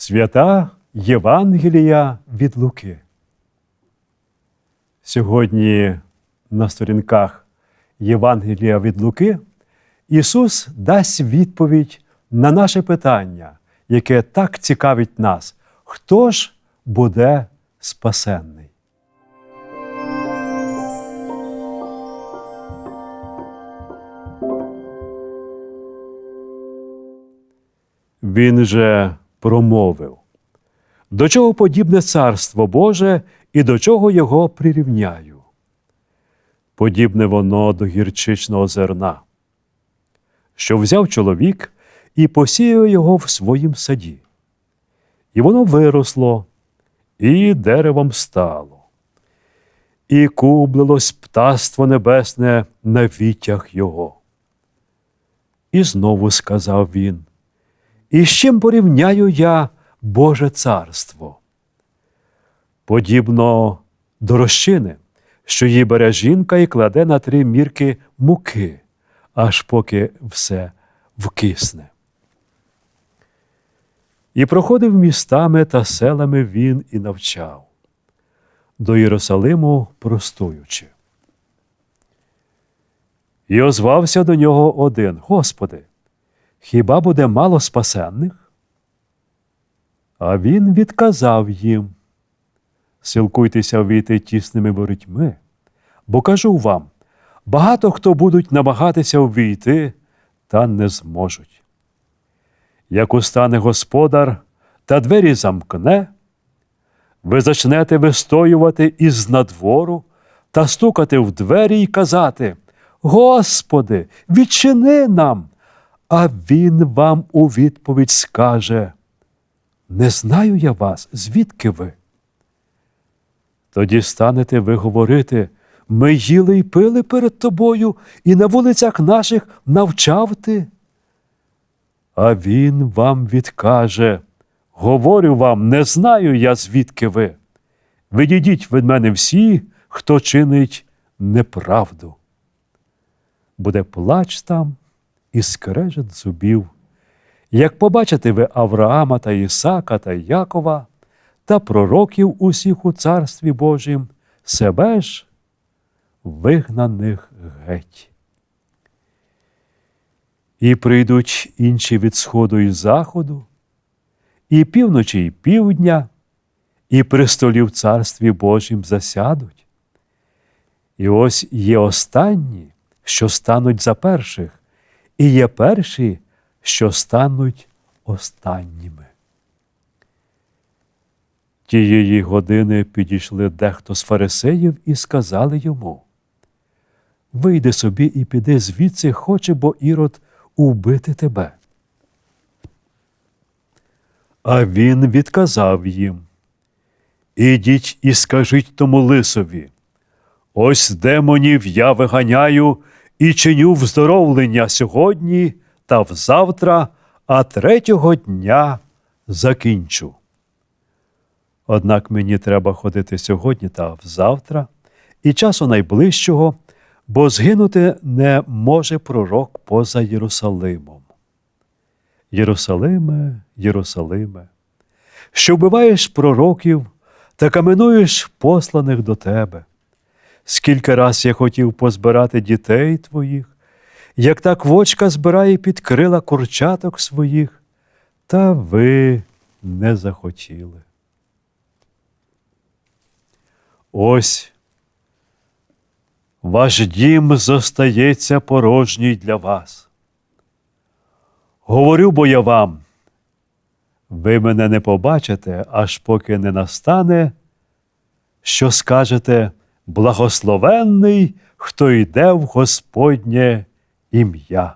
Свята Євангелія від Луки. Сьогодні на сторінках Євангелія від Луки Ісус дасть відповідь на наше питання, яке так цікавить нас. Хто ж буде спасенний? Він же промовив, до чого подібне царство Боже і до чого його прирівняю? Подібне воно до гірчичного зерна, що взяв чоловік і посіяв його в своїм саді. І воно виросло, і деревом стало, і кублилось птаство небесне на вітях його. І знову сказав він. І з чим порівняю я Боже царство? Подібно до розчини, що її бере жінка і кладе на три мірки муки, аж поки все вкисне. І проходив містами та селами він і навчав, до Єрусалиму простуючи. І озвався до нього один Господи, хіба буде мало спасенних? А він відказав їм Силкуйтеся війти тісними ворітьми, бо кажу вам багато хто будуть намагатися увійти, та не зможуть. Як устане господар та двері замкне, ви зачнете вистоювати із надвору та стукати в двері й казати Господи, відчини нам. А він вам у відповідь скаже Не знаю я вас, звідки ви? Тоді станете ви говорити Ми їли й пили перед тобою, і на вулицях наших навчав ти. А він вам відкаже Говорю вам, не знаю я, звідки ви. Відійдіть від мене всі, хто чинить неправду. Буде плач там і скрежет зубів. Як побачите ви Авраама та Ісака та Якова та пророків усіх у Царстві Божім, себе ж вигнаних геть. І прийдуть інші від сходу і заходу, і півночі, і півдня, і при в Царстві Божім засядуть. І ось є останні, що стануть за перших, і є перші, що стануть останніми. Тієї години підійшли дехто з фарисеїв і сказали йому Вийди собі і піди звідси, хоче, бо ірод убити тебе. А він відказав їм Ідіть і скажіть тому лисові. Ось демонів я виганяю і чиню вздоровлення сьогодні та взавтра, а третього дня закінчу. Однак мені треба ходити сьогодні та взавтра, і часу найближчого, бо згинути не може пророк поза Єрусалимом. Єрусалиме, Єрусалиме, що вбиваєш пророків та каменуєш посланих до тебе. Скільки раз я хотів позбирати дітей твоїх, як та квочка збирає під крила курчаток своїх, та ви не захотіли. Ось ваш дім зостається порожній для вас. Говорю бо я вам, ви мене не побачите, аж поки не настане, що скажете благословенний, хто йде в Господнє ім'я.